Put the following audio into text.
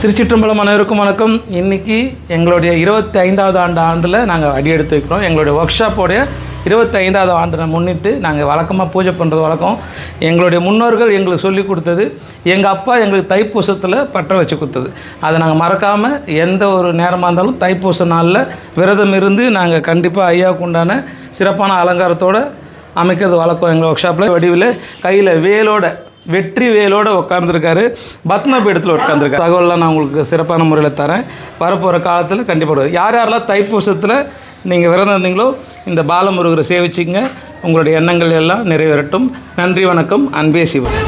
திருச்சிற்றம்பலம் அனைவருக்கும் வணக்கம். இன்றைக்கி எங்களுடைய இருபத்தி ஐந்தாவது ஆண்டு ஆண்டில் நாங்கள் அடி எடுத்து வைக்கிறோம். எங்களுடைய ஒர்க் ஷாப்போடைய இருபத்தி ஐந்தாவது ஆண்டை முன்னிட்டு நாங்கள் வழக்கமாக பூஜை பண்ணுறது வழக்கம். எங்களுடைய முன்னோர்கள் எங்களுக்கு சொல்லி கொடுத்தது எங்கள் அப்பா எங்களுக்கு தைப்பூசத்தில் பற்ற வச்சு கொடுத்தது. அதை நாங்கள் மறக்காமல் எந்த ஒரு நேரமாக இருந்தாலும் தைப்பூச நாளில் விரதம் இருந்து நாங்கள் கண்டிப்பாக ஐயாவுக்கு உண்டான சிறப்பான அலங்காரத்தோடு அமைக்கிறது வழக்கம் எங்கள் ஒர்க் ஷாப்பில் வடிவில் கையில் வேலோட வெற்றி வேலோடு உட்காந்துருக்காரு பத்ம பீடத்தில் உட்காந்துருக்காரு தகவல்லாம் நான் உங்களுக்கு சிறப்பான முறையில் தரேன். வரப்போகிற காலத்தில் கண்டிப்பாக யார் யாரெல்லாம் தைப்பூசத்தில் நீங்கள் விரதம் இருந்தீங்களோ இந்த பாலமுருகரை சேவிச்சிங்க உங்களுடைய எண்ணங்கள் எல்லாம் நிறைவேறட்டும். நன்றி வணக்கம். அன்பே சிவன்.